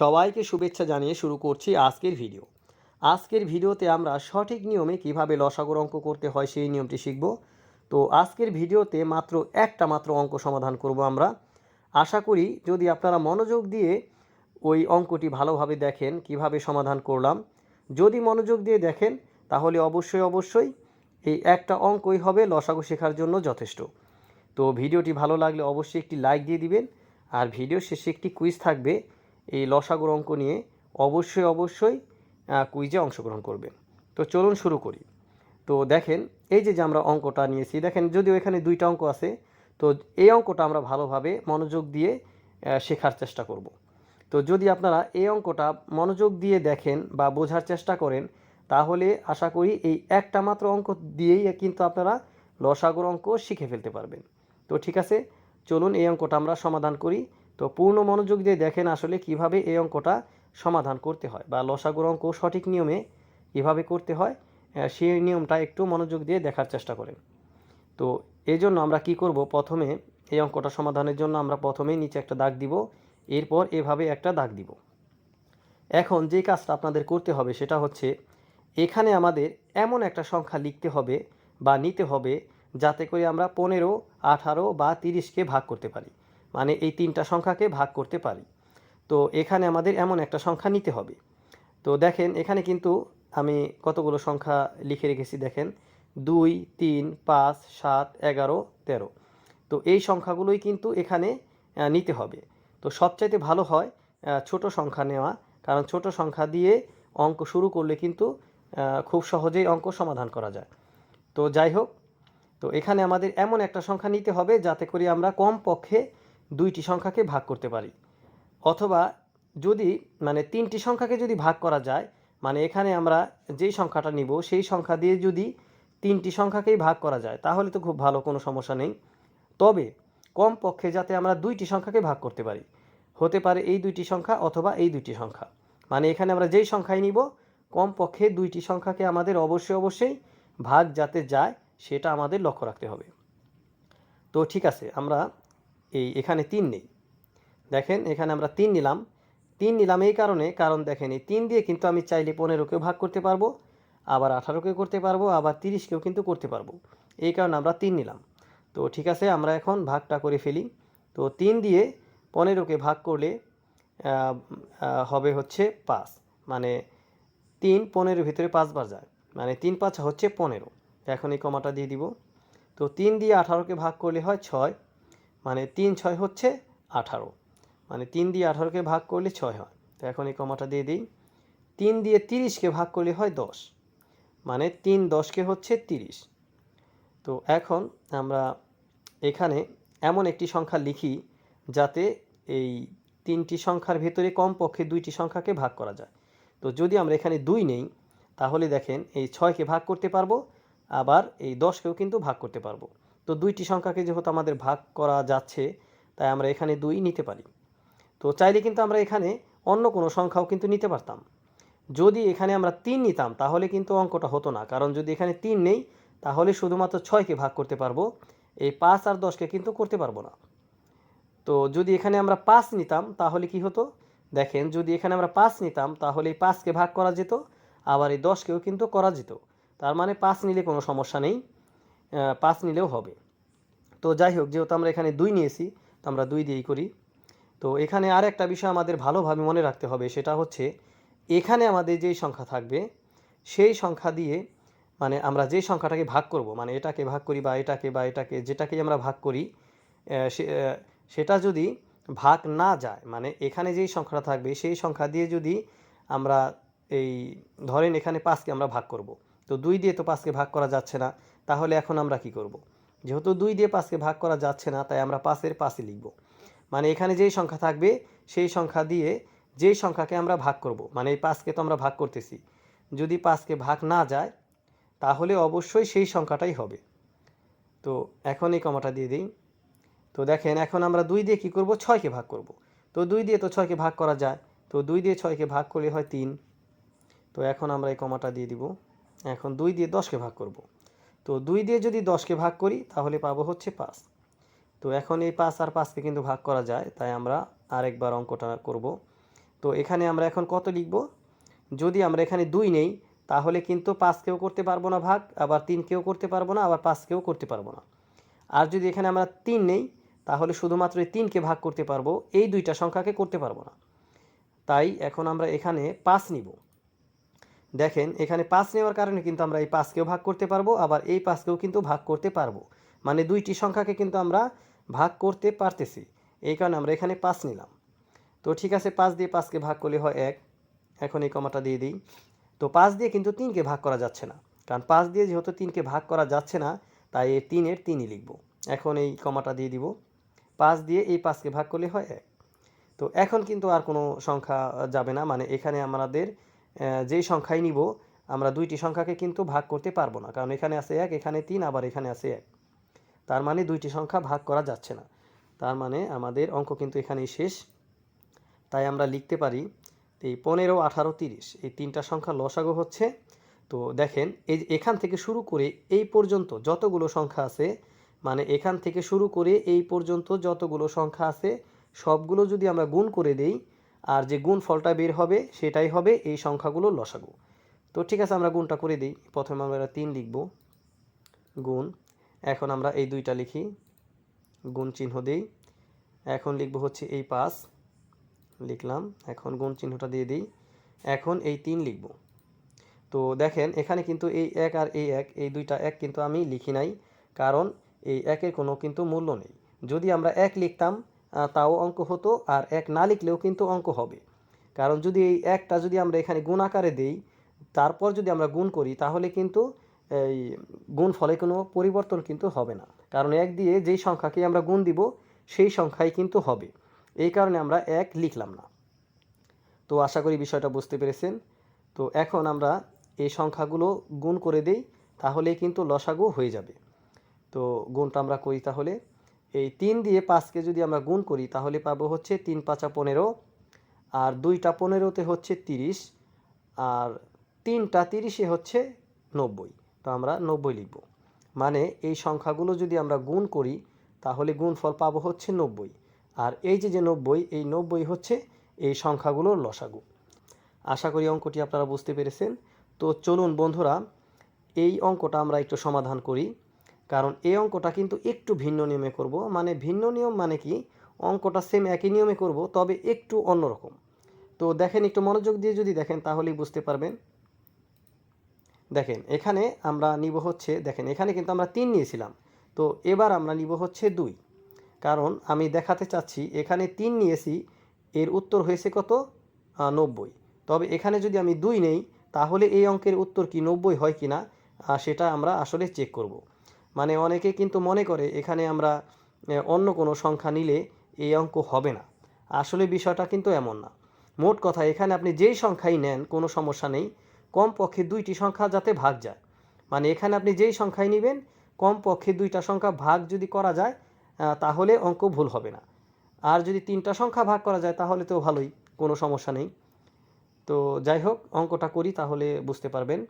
সবাইকে শুভেচ্ছা জানিয়ে শুরু করছি আজকের ভিডিও। আজকের ভিডিওতে আমরা সঠিক নিয়মে কীভাবে লসাগুর অঙ্ক করতে হয় সেই নিয়মটি শিখব। তো আজকের ভিডিওতে মাত্র একটা মাত্র অঙ্ক সমাধান করব আমরা। আশা করি যদি আপনারা মনোযোগ দিয়ে ওই অঙ্কটি ভালোভাবে দেখেন, কীভাবে সমাধান করলাম, যদি মনোযোগ দিয়ে দেখেন, তাহলে অবশ্যই অবশ্যই এই একটা অঙ্কই হবে লসাগু শেখার জন্য যথেষ্ট। তো ভিডিওটি ভালো লাগলে অবশ্যই একটি লাইক দিয়ে দিবেন। আর ভিডিও শেষে একটি কুইজ থাকবে। এই লসাগুর অঙ্ক নিয়ে অবশ্যই অবশ্যই কুইজে অংশগ্রহণ করবেন। তো চলুন শুরু করি। তো দেখেন, এই যে যে আমরা অঙ্কটা নিয়েছি, দেখেন যদিও এখানে দুইটা অঙ্ক আছে, তো এই অঙ্কটা আমরা ভালোভাবে মনোযোগ দিয়ে শেখার চেষ্টা করব। তো যদি আপনারা এই অঙ্কটা মনোযোগ দিয়ে দেখেন বা বোঝার চেষ্টা করেন, তাহলে আশা করি এই একটা মাত্র অঙ্ক দিয়েই কিন্তু আপনারা লসাগুর অঙ্ক শিখে ফেলতে পারবেন। তো ঠিক আছে, চলুন এই অঙ্কটা আমরা সমাধান করি। তো পূর্ণ মনোযোগ দিয়ে দেখেন আসলে কীভাবে এই অঙ্কটা সমাধান করতে হয় বা লসাগুর অঙ্ক সঠিক নিয়মে কীভাবে করতে হয় সেই নিয়মটা একটু মনোযোগ দিয়ে দেখার চেষ্টা করেন। তো এই জন্য আমরা কি করব? প্রথমে এই অঙ্কটা সমাধানের জন্য আমরা প্রথমেই নিচে একটা দাগ দিব, এরপর এভাবে একটা দাগ দিব। এখন যে কাজটা আপনাদের করতে হবে সেটা হচ্ছে, এখানে আমাদের এমন একটা সংখ্যা লিখতে হবে বা নিতে হবে যাতে করে আমরা পনেরো, আঠারো বা তিরিশকে ভাগ করতে পারি। মানে এই তিনটা সংখ্যাকে ভাগ করতে পারি। তো এখানে আমাদের এমন একটা সংখ্যা নিতে হবে। তো দেখেন, এখানে কিন্তু আমি কতগুলো সংখ্যা লিখে রেখেছি দেখেন। দুই, তিন, পাঁচ, সাত, এগারো, তেরো। তো এই সংখ্যাগুলোই কিন্তু এখানে নিতে হবে। তো সবচাইতে ভালো হয় ছোট সংখ্যা নেওয়া। কারণ ছোট সংখ্যা দিয়ে অঙ্ক শুরু করলে কিন্তু খুব সহজেই অঙ্ক সমাধান করা যায়। তো যাই হোক, তো এখানে আমাদের এমন একটা সংখ্যা নিতে হবে যাতে করে আমরা কম পক্ষে দুইটি সংখ্যাকে ভাগ করতে পারি। অথবা যদি মানে তিনটি সংখ্যাকে যদি ভাগ করা যায় মানে এখানে আমরা যেই সংখ্যাটা নিব, সেই সংখ্যা দিয়ে যদি তিনটি সংখ্যাকেই ভাগ করা যায়, তাহলে তো খুব ভালো, কোনো সমস্যা নেই। তবে কম পক্ষে যাতে আমরা দুইটি সংখ্যাকে ভাগ করতে পারি, হতে পারে এই দুইটি সংখ্যা অথবা এই দুইটি সংখ্যা। মানে এখানে আমরা যেই সংখ্যাই নিব কম পক্ষে দুইটি সংখ্যাকে আমাদের অবশ্যই অবশ্যই ভাগ যাতে যায়, সেটা আমাদের লক্ষ্য রাখতে হবে। তো ঠিক আছে, আমরা এই এখানে তিন নেই। দেখেন, এখানে আমরা তিন নিলাম। তিন নিলাম এই কারণে, কারণ দেখেন, এই তিন দিয়ে কিন্তু আমি চাইলে পনেরোকেও ভাগ করতে পারব, আবার আঠারোকেও করতে পারব, আবার তিরিশকেও কিন্তু করতে পারব। এই কারণে আমরা তিন নিলাম। তো ঠিক আছে, আমরা এখন ভাগটা করে ফেলি। তো তিন দিয়ে পনেরোকে ভাগ করলে হবে হচ্ছে পাঁচ। মানে তিন পনেরোর ভিতরে পাঁচবার যায়। মানে তিন পাঁচ হচ্ছে পনেরো। এখন এই কমাটা দিয়ে দিব। তো তিন দিয়ে আঠারোকে ভাগ করলে হয় ছয়। মানে তিন ছয় হচ্ছে আঠারো। মানে তিন দিয়ে আঠারোকে ভাগ করলে ছয় হয়। তো এখন এই কমাটা দিয়ে দিই। তিন দিয়ে তিরিশকে ভাগ করলে হয় দশ। মানে তিন দশকে হচ্ছে তিরিশ। তো এখন আমরা এখানে এমন একটি সংখ্যা লিখি যাতে এই তিনটি সংখ্যার ভেতরে কমপক্ষে দুইটি সংখ্যাকে ভাগ করা যায়। তো যদি আমরা এখানে দুই নেই, তাহলে দেখেন এই ছয়কে ভাগ করতে পারব, আবার এই দশকেও কিন্তু ভাগ করতে পারব। তো দুইটি সংখ্যাকে যেহেতু আমাদের ভাগ করা যাচ্ছে, তাই আমরা এখানে দুই নিতে পারি। তো চাইলে কিন্তু আমরা এখানে অন্য কোনো সংখ্যাও কিন্তু নিতে পারতাম। যদি এখানে আমরা তিন নিতাম, তাহলে কিন্তু অঙ্কটা হতো না। কারণ যদি এখানে তিন নেই, তাহলে শুধুমাত্র ছয়কে ভাগ করতে পারব। এই পাঁচ আর দশকে কিন্তু করতে পারব না। তো যদি এখানে আমরা পাঁচ নিতাম, তাহলে কি হতো? দেখেন, যদি এখানে আমরা পাঁচ নিতাম, তাহলে এই পাঁচকে ভাগ করা যেত, আবার এই দশকেও কিন্তু করা যেত। তার মানে পাঁচ নিলে কোনো সমস্যা নেই। পাঁচ নিলেও হবে। তো যাই হোক, যেহেতু আমরা এখানে দুই নিয়েছি, তো আমরা দুই দিয়েই করি। তো এখানে আর একটা বিষয় আমাদের ভালোভাবে মনে রাখতে হবে, সেটা হচ্ছে এখানে আমাদের যেই সংখ্যা থাকবে, সেই সংখ্যা দিয়ে মানে আমরা যেই সংখ্যাটাকে ভাগ করব মানে এটাকে ভাগ করি বা এটাকে বা এটাকে, যেটাকে আমরা ভাগ করি সেটা যদি ভাগ না যায় মানে এখানে যেই সংখ্যাটা থাকবে, সেই সংখ্যা দিয়ে যদি আমরা এই ধরেন এখানে পাঁচকে আমরা ভাগ করব তো দুই দিয়ে তো পাঁচকে ভাগ করা যাচ্ছে না, তাহলে এখন আমরা কি করব? যেহেতু দুই দিয়ে পাঁচকে ভাগ করা যাচ্ছে না, তাই আমরা পাঁচের পাঁচই লিখব। মানে এখানে যেই সংখ্যা থাকবে, সেই সংখ্যা দিয়ে যেই সংখ্যাকে আমরা ভাগ করব মানে এই পাঁচকে তো আমরা ভাগ করতেছি, যদি পাঁচকে ভাগ না যায়, তাহলে অবশ্যই সেই সংখ্যাটাই হবে। তো এখন এই কমাটা দিয়ে দিই। তো দেখেন, এখন আমরা দুই দিয়ে কি করব? ছয়কে ভাগ করব। তো দুই দিয়ে তো ছয়কে ভাগ করা যায়, তো দুই দিয়ে ছয়কে ভাগ করলে হয় তিন। তো এখন আমরা এই কমাটা দিয়ে দিব। এখন দুই দিয়ে দশকে ভাগ করব। তো দুই দিয়ে যদি দশকে ভাগ করি, তাহলে পাবো হচ্ছে পাঁচ। তো এখন এই পাঁচ আর পাঁচকে কিন্তু ভাগ করা যায়, তাই আমরা আরেকবার অঙ্কটা করব। তো এখানে আমরা এখন কত লিখব? যদি আমরা এখানে দুই নেই, তাহলে কিন্তু পাঁচকেও করতে পারব না ভাগ, আবার তিনকেও করতে পারব না, আবার পাঁচকেও করতে পারব না। আর যদি এখানে আমরা তিন নেই, তাহলে শুধুমাত্র এই তিনকে ভাগ করতে পারব, এই দুইটা সংখ্যাকে করতে পারব না। তাই এখন আমরা এখানে পাঁচ নিব। দেখেন, এখানে পাঁচ নেওয়ার কারণে কিন্তু আমরা এই পাঁচকেও ভাগ করতে পারব, আবার এই পাঁচকেও কিন্তু ভাগ করতে পারব। মানে দুইটি সংখ্যাকে কিন্তু আমরা ভাগ করতে পারতেছি। এই কারণে আমরা এখানে পাঁচ নিলাম। তো ঠিক আছে, পাঁচ দিয়ে পাঁচকে ভাগ করলে হয় এক। এখন এই কমাটা দিয়ে দিই। তো পাঁচ দিয়ে কিন্তু তিনকে ভাগ করা যাচ্ছে না। কারণ পাঁচ দিয়ে যেহেতু তিনকে ভাগ করা যাচ্ছে না, তাই এই তিনের তিনই লিখব। এখন এই কমাটা দিয়ে দিব। পাঁচ দিয়ে এই পাঁচকে ভাগ করলে হয় এক। তো এখন কিন্তু আর কোনো সংখ্যা যাবে না। মানে এখানে আমাদের যেই সংখ্যাই নিব, আমরা দুইটি সংখ্যাকে কিন্তু ভাগ করতে পারব না। কারণ এখানে আছে এক, এখানে তিন, আবার এখানে আছে এক। তার মানে দুইটি সংখ্যা ভাগ করা যাচ্ছে না। তার মানে আমাদের অঙ্ক কিন্তু এখানেই শেষ। তাই আমরা লিখতে পারি, এই পনেরো, আঠারো, তিরিশ, এই তিনটা সংখ্যা লসাগু হচ্ছে। তো দেখেন, এই এখান থেকে শুরু করে এই পর্যন্ত যতগুলো সংখ্যা আছে মানে এখান থেকে শুরু করে এই পর্যন্ত যতগুলো সংখ্যা আছে, সবগুলো যদি আমরা গুণ করে দেই আর যে গুণ ফলটা বের হবে, সেটাই হবে এই সংখ্যাগুলো লসাগু। তো ঠিক আছে, আমরা গুণটা করে দিই। প্রথমে আমরা তিন লিখব। গুণ। এখন আমরা এই দুইটা লিখি। গুণ চিহ্ন দিই। এখন লিখব হচ্ছে এই পাঁচ। লিখলাম। এখন গুণ চিহ্নটা দিয়ে দিই। এখন এই তিন লিখব। তো দেখেন, এখানে কিন্তু এই এক আর এই এক, এই দুইটা এক কিন্তু আমি লিখি নাই। কারণ এই একের কোনো কিন্তু মূল্য নেই। যদি আমরা এক লিখতাম তাও অঙ্ক হতো আর এক না লিখলেও কিন্তু অঙ্ক হবে। কারণ যদি এই একটা যদি আমরা এখানে গুণ আকারে দেই, তারপর যদি আমরা গুণ করি, তাহলে কিন্তু এই গুণ ফলে কোনো পরিবর্তন কিন্তু হবে না। কারণ এক দিয়ে যেই সংখ্যাকে আমরা গুণ দিব, সেই সংখ্যাই কিন্তু হবে। এই কারণে আমরা এক লিখলাম না। তো আশা করি বিষয়টা বুঝতে পেরেছেন। তো এখন আমরা এই সংখ্যাগুলো গুণ করে দেই, তাহলেই কিন্তু লসাগু হয়ে যাবে। তো গুণটা আমরা করি তাহলে। এই তিন দিয়ে পাঁচকে যদি আমরা গুণ করি, তাহলে পাবো হচ্ছে তিন পাঁচা পনেরো, আর দুইটা পনেরোতে হচ্ছে তিরিশ, আর তিনটা তিরিশে হচ্ছে নব্বই। তো আমরা নব্বই লিখব। মানে এই সংখ্যাগুলো যদি আমরা গুণ করি, তাহলে গুণফল পাবো হচ্ছে নব্বই। আর এই যে যে নব্বই, এই নব্বই হচ্ছে এই সংখ্যাগুলোর লসাগু। আশা করি অঙ্কটি আপনারা বুঝতে পেরেছেন। তো চলুন বন্ধুরা, এই অঙ্কটা আমরা একটু সমাধান করি। কারণ এই অঙ্কটা কিন্তু একটু ভিন্ন নিয়মে করব। মানে ভিন্ন নিয়ম মানে কি? অঙ্কটা সেম একই নিয়মে করব, তবে একটু অন্যরকম। তো দেখেন, একটু মনোযোগ দিয়ে যদি দেখেন, তাহলেই বুঝতে পারবেন। দেখেন, এখানে আমরা নিব হচ্ছে, দেখেন, এখানে কিন্তু আমরা তিন নিয়েছিলাম। তো এবার আমরা নিব হচ্ছে দুই। কারণ আমি দেখাতে চাচ্ছি, এখানে তিন নিয়েছি, এর উত্তর হয়েছে কত? নব্বই। তবে এখানে যদি আমি দুই নেই, তাহলে এই অঙ্কের উত্তর কি, নব্বই হয় কি না সেটা আমরা আসলে চেক করব। মানে অনেকে কিন্তু মনে করে এখানে আমরা অন্য কোনো সংখ্যা নিলে এই অঙ্ক হবে না। আসলে বিষয়টা কিন্তু এমন না। মোট কথা, এখানে আপনি যেই সংখ্যাই নেন, কোনো সমস্যা নেই। কমপক্ষে দুইটি সংখ্যা যাতে ভাগ যায়। মানে এখানে আপনি যেই সংখ্যাই নেবেন, কমপক্ষে দুইটা সংখ্যা ভাগ যদি করা যায় তাহলে অঙ্ক ভুল হবে না। আর যদি তিনটা সংখ্যা ভাগ করা যায়, তাহলে তো ভালোই, কোনো সমস্যা নেই। তো যাই হোক, অঙ্কটা করি তাহলে বুঝতে পারবেন।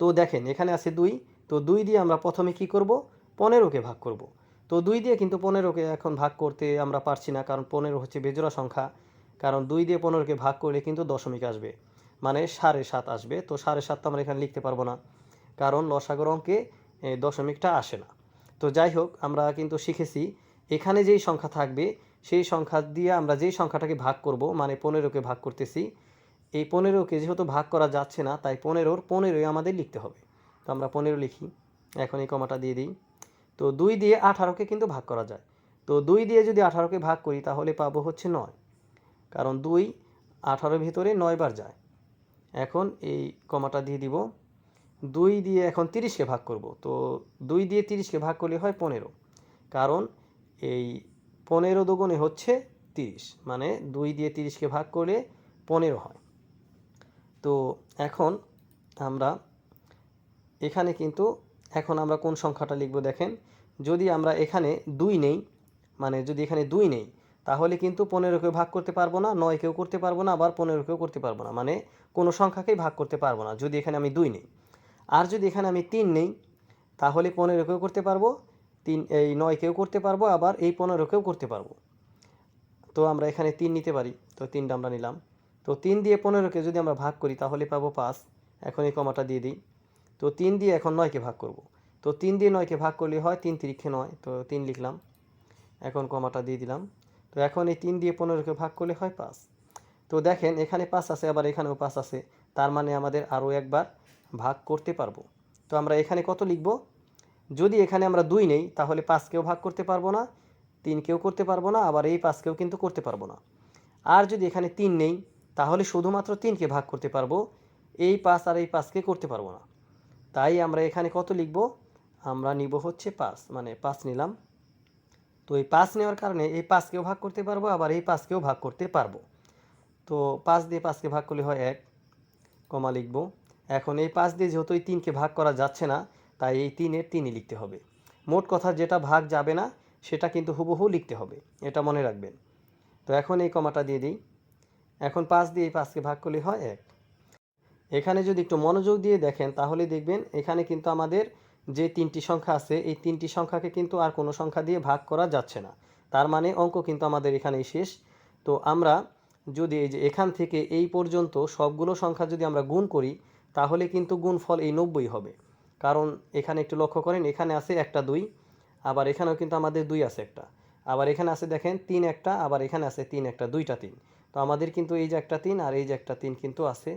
তো দেখেন, এখানে আছে দুই তো দুই দিয়ে আমরা প্রথমে কি করব? পনেরোকে ভাগ করব। তো দুই দিয়ে কিন্তু পনেরোকে এখন ভাগ করতে আমরা পারছি না, কারণ পনেরো হচ্ছে বেজোড়া সংখ্যা। কারণ দুই দিয়ে পনেরোকে ভাগ করলে কিন্তু দশমিক আসবে। মানে সাড়ে সাত আসবে। তো সাড়ে সাত আমরা এখানে লিখতে পারব না। কারণ লসাগর অঙ্কে দশমিকটা আসে না। তো যাই হোক, আমরা কিন্তু শিখেছি এখানে যেই সংখ্যা থাকবে, সেই সংখ্যা দিয়ে আমরা যেই সংখ্যাটাকে ভাগ করব মানে পনেরোকে ভাগ করতেছি, এই পনেরোকে যেহেতু ভাগ করা যাচ্ছে না, তাই পনেরোর পনেরোই আমাদের লিখতে হবে। তো আমরা পনেরো লিখি। এখন এই কমাটা দিয়ে দিই। তো দুই দিয়ে আঠারোকে কিন্তু ভাগ করা যায়। তো দুই দিয়ে যদি আঠারোকে ভাগ করি তাহলে পাবো হচ্ছে নয়। কারণ দুই আঠারোর ভিতরে নয়বার যায়। এখন এই কমাটা দিয়ে দিব। দুই দিয়ে এখন তিরিশকে ভাগ করব। তো দুই দিয়ে তিরিশকে ভাগ করলে হয় পনেরো। কারণ এই পনেরো দুগুণে হচ্ছে তিরিশ। মানে দুই দিয়ে তিরিশকে ভাগ করলে পনেরো হয়। তো এখন আমরা এখানে কিন্তু এখন আমরা কোন সংখ্যাটা লিখব দেখেন। যদি আমরা এখানে দুই নেই মানে যদি এখানে দুই নেই, তাহলে কিন্তু পনেরোকেও ভাগ করতে পারব না নয়কেও করতে পারব না, আবার পনেরোকেও করতে পারব না। মানে কোনো সংখ্যাকেই ভাগ করতে পারব না, যদি এখানে আমি দুই নেই। আর যদি এখানে আমি তিন নেই, তাহলে পনেরোকেও করতে পারব, তিন, এই নয়কেও করতে পারব, আবার এই পনেরোকেও করতে পারব। তো আমরা এখানে তিন নিতে পারি, তো তিনটা আমরা নিলাম। তো তিন দিয়ে পনেরোকে যদি আমরা ভাগ করি, তাহলে পাবো পাঁচ। এখন এই কমাটা দিয়ে দিই। তো তিন দিয়ে এখন নয়কে ভাগ করব। তো তিন দিয়ে নয়কে ভাগ করলে হয় তিন তিরিক্ষে নয়। তো তিন লিখলাম। এখন কমাটা দিয়ে দিলাম। তো এখন এই তিন দিয়ে পনেরোকে ভাগ করলে হয় পাঁচ। তো দেখেন, এখানে পাঁচ আছে, আবার এখানেও পাঁচ আছে। তার মানে আমাদের আরও একবার ভাগ করতে পারব। তো আমরা এখানে কত লিখব? যদি এখানে আমরা দুই নেই, তাহলে পাঁচকেও ভাগ করতে পারব না তিন তিনকেও করতে পারব না, আবার এই পাঁচকেও কিন্তু করতে পারব না। আর যদি এখানে তিন নেই, তাহলে শুধুমাত্র তিনকে ভাগ করতে পারব। এই পাঁচ আর এই পাঁচকে করতে পারব না। তাই আমরা এখানে কত লিখব? আমরা নিব হচ্ছে পাঁচ মানে পাঁচ নিলাম। তো এই পাঁচ নেওয়ার কারণে এই পাঁচকেও ভাগ করতে পারব, আবার এই পাঁচকেও ভাগ করতে পারব। তো পাঁচ দিয়ে পাঁচকে ভাগ করলে হয় এক, কমা লিখব। এখন এই পাঁচ দিয়ে যেহেতু এই তিনকে ভাগ করা যাচ্ছে না, তাই এই তিনের তিনই লিখতে হবে। মোট কথা যেটা ভাগ যাবে না, সেটা কিন্তু হুবহু লিখতে হবে, এটা মনে রাখবেন। তো এখন এই কমাটা দিয়ে দিই। এখন পাঁচ দিয়ে এই পাঁচকে ভাগ করলে হয় এক। এখানে যদি একটু মনোযোগ দিয়ে দেখেন, তাহলে দেখবেন এখানে কিন্তু আমাদের যে তিনটি সংখ্যা আছে, এই তিনটি সংখ্যাকে কিন্তু আর কোনো সংখ্যা দিয়ে ভাগ করা যাচ্ছে না। তার মানে অঙ্ক কিন্তু আমাদের এখানেই শেষ। তো আমরা যদি এই যে এখান থেকে এই পর্যন্ত সবগুলো সংখ্যা যদি আমরা গুণ করি, তাহলে কিন্তু গুণফল এই নব্বই হবে। কারণ এখানে একটু লক্ষ্য করেন, এখানে আছে একটা দুই, আবার এখানেও কিন্তু আমাদের দুই আছে একটা। আবার এখানে আছে দেখেন, তিন একটা, আবার এখানে আছে তিন একটা, দুইটা তিন। তো আমাদের কিন্তু এই যে একটা তিন আর এই যে একটা তিন কিন্তু আছে।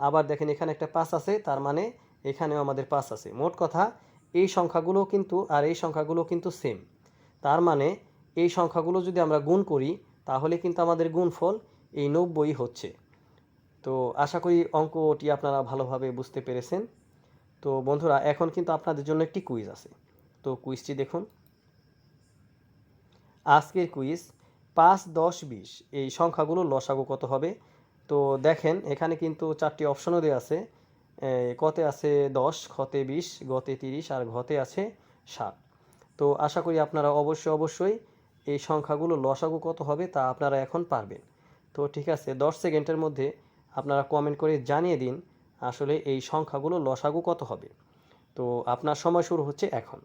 আবার দেখেন এখানে একটা পাঁচ আছে, তার মানে এখানেও আমাদের পাঁচ আছে। মোট কথা, এই সংখ্যাগুলো কিন্তু, আর এই সংখ্যাগুলো কিন্তু সেম তার মানে এই সংখ্যাগুলো যদি আমরা গুণ করি, তাহলে কিন্তু আমাদের গুণফল এই নব্বই হচ্ছে। তো আশা করি অঙ্কটি আপনারা ভালোভাবে বুঝতে পেরেছেন। তো বন্ধুরা, এখন কিন্তু আপনাদের জন্য একটি কুইজ আছে। তো কুইজটি দেখুন। আজকের কুইজ পাঁচ, দশ, বিশ, এই সংখ্যাগুলো লসাগু কত হবে? তো দেখেন, এখানে কিন্তু চারটি অপশনও দেওয়া আছে। কতে আছে দশ, খতে বিশ, গতে তিরিশ আর ঘতে আছে ষাট। তো আশা করি আপনারা অবশ্যই অবশ্যই এই সংখ্যাগুলো লসাগু কত হবে তা আপনারা এখন পারবেন। তো ঠিক আছে, দশ সেকেন্ডের মধ্যে আপনারা কমেন্ট করে জানিয়ে দিন আসলে এই সংখ্যাগুলো লসাগু কত হবে। তো আপনার সময় শুরু হচ্ছে এখন।